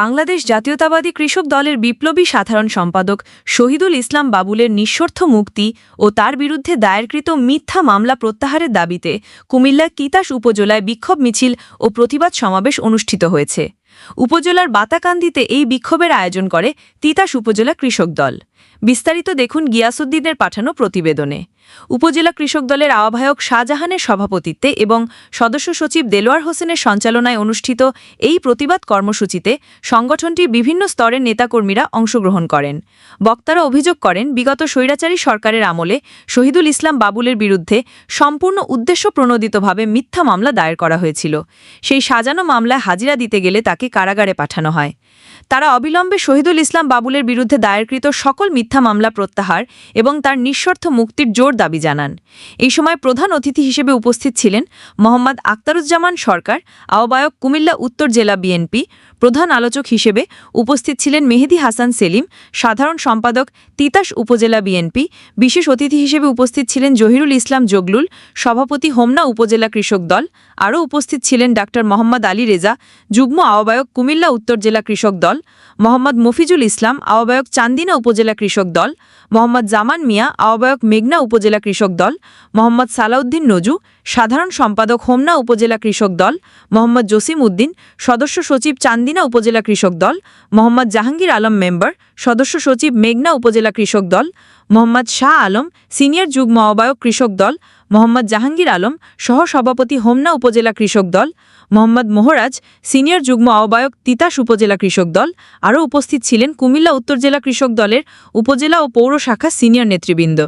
বাংলাদেশ জাতীয়তাবাদী কৃষক দলের বিপ্লবী সাধারণ সম্পাদক শহীদুল ইসলাম বাবুলের নিঃস্বার্থ মুক্তি ও তার বিরুদ্ধে দায়েরকৃত মিথ্যা মামলা প্রত্যাহারের দাবিতে কুমিল্লা কিতাস উপজেলায় বিক্ষোভ মিছিল ও প্রতিবাদ সমাবেশ অনুষ্ঠিত হয়েছে। উপজেলার বাতাকান্দিতে এই বিক্ষোভের আয়োজন করে তিতাস উপজেলা কৃষক দল। বিস্তারিত দেখুন গিয়াসুদ্দিনের পাঠানো প্রতিবেদনে। উপজেলা কৃষক দলের আহ্বায়ক শাহজাহানের সভাপতিত্বে এবং সদস্য সচিব দেলোয়ার হোসেনের সঞ্চালনায় অনুষ্ঠিত এই প্রতিবাদ কর্মসূচিতে সংগঠনটির বিভিন্ন স্তরের নেতাকর্মীরা অংশগ্রহণ করেন। বক্তারা অভিযোগ করেন, বিগত স্বৈরাচারী সরকারের আমলে শহীদুল ইসলাম বাবুলের বিরুদ্ধে সম্পূর্ণ উদ্দেশ্য প্রণোদিতভাবে মিথ্যা মামলা দায়ের করা হয়েছিল। সেই সাজানো মামলায় হাজিরা দিতে গেলে তাকে কারাগারে পাঠানো হয়। তারা অবিলম্বে শহীদুল ইসলাম বাবুলের বিরুদ্ধে দায়েরকৃত সকল মিথ্যা মামলা প্রত্যাহার এবং তার নিঃশর্ত মুক্তির জোর দাবি জানান। এই সময় প্রধান অতিথি হিসেবে উপস্থিত ছিলেন মোহাম্মদ আক্তারুজ্জামান সরকার, আহ্বায়ক কুমিল্লা উত্তর জেলা বিএনপি, প্রধান আলোচক হিসেবে উপস্থিত ছিলেন মেহেদি হাসান সেলিম, সাধারণ সম্পাদক তিতাস উপজেলা বিএনপি, বিশেষ অতিথি হিসেবে উপস্থিত ছিলেন জহিরুল ইসলাম জগলুল, সভাপতি হোমনা উপজেলা কৃষক দল, আরও উপস্থিত ছিলেন ডাক্তার মোহাম্মদ আলী রেজা, যুগ্ম আহ্বায়ক কুমিল্লা উত্তর জেলা কৃষক দল, মোহাম্মদ মফিজুল ইসলাম, আহ্বায়ক চান্দিনা উপজেলা কৃষক দল, মোহাম্মদ জামান মিয়া, আহ্বায়ক মেঘনা উপজেলা কৃষক দল, মোহাম্মদ সালাউদ্দিন নজু, সাধারণ সম্পাদক হোমনা উপজেলা কৃষক দল, মোহাম্মদ জসিম উদ্দিন, সদস্য সচিব চান্দিনা উপজেলা কৃষক দল, মোহাম্মদ জাহাঙ্গীর আলম মেম্বার, সদস্য সচিব মেঘনা উপজেলা কৃষক দল, মোহাম্মদ শাহ আলম, সিনিয়র যুগ্ম আহ্বায়ক কৃষক দল মোহাম্মদ জাহাঙ্গীর আলম সহ সভাপতি হোমনা উপজেলা কৃষক দল, মোহাম্মদ মোহরাজ, সিনিয়র যুগ্ম আহ্বায়ক তিতাস উপজেলা কৃষক দল, আরও উপস্থিত ছিলেন কুমিল্লা উত্তর জেলা কৃষক দলের উপজেলা ও পৌর শাখা সিনিয়র নেতৃবৃন্দ।